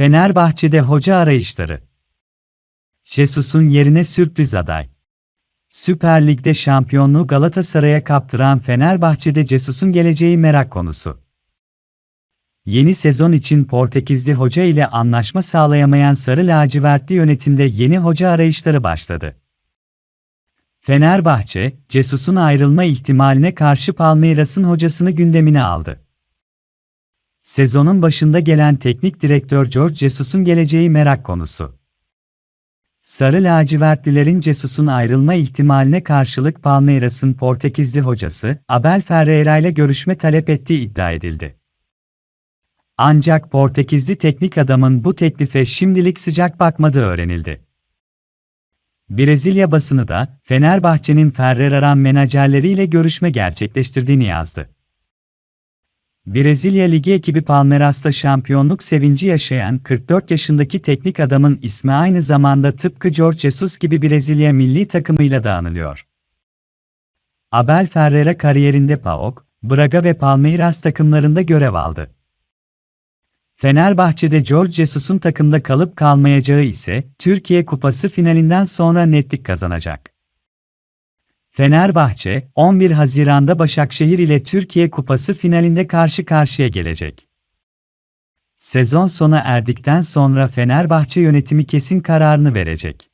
Fenerbahçe'de hoca arayışları. Jesus'un yerine sürpriz aday. Süper Lig'de şampiyonluğu Galatasaray'a kaptıran Fenerbahçe'de Jesus'un geleceği merak konusu. Yeni sezon için Portekizli hoca ile anlaşma sağlayamayan Sarı Lacivertli yönetimde yeni hoca arayışları başladı. Fenerbahçe, Jesus'un ayrılma ihtimaline karşı Palmeiras'ın hocasını gündemine aldı. Sezonun başında gelen teknik direktör George Jesus'un geleceği merak konusu. Sarı lacivertlilerin Jesus'un ayrılma ihtimaline karşılık Palmeiras'ın Portekizli hocası Abel Ferreira ile görüşme talep ettiği iddia edildi. Ancak Portekizli teknik adamın bu teklife şimdilik sıcak bakmadığı öğrenildi. Brezilya basını da Fenerbahçe'nin Ferreira'nın menajerleriyle görüşme gerçekleştirdiğini yazdı. Brezilya Ligi ekibi Palmeiras'ta şampiyonluk sevinci yaşayan 44 yaşındaki teknik adamın ismi aynı zamanda tıpkı George Jesus gibi Brezilya milli takımıyla da anılıyor. Abel Ferreira kariyerinde PAOK, Braga ve Palmeiras takımlarında görev aldı. Fenerbahçe'de George Jesus'un takımda kalıp kalmayacağı ise Türkiye Kupası finalinden sonra netlik kazanacak. Fenerbahçe, 11 Haziran'da Başakşehir ile Türkiye Kupası finalinde karşı karşıya gelecek. Sezon sona erdikten sonra Fenerbahçe yönetimi kesin kararını verecek.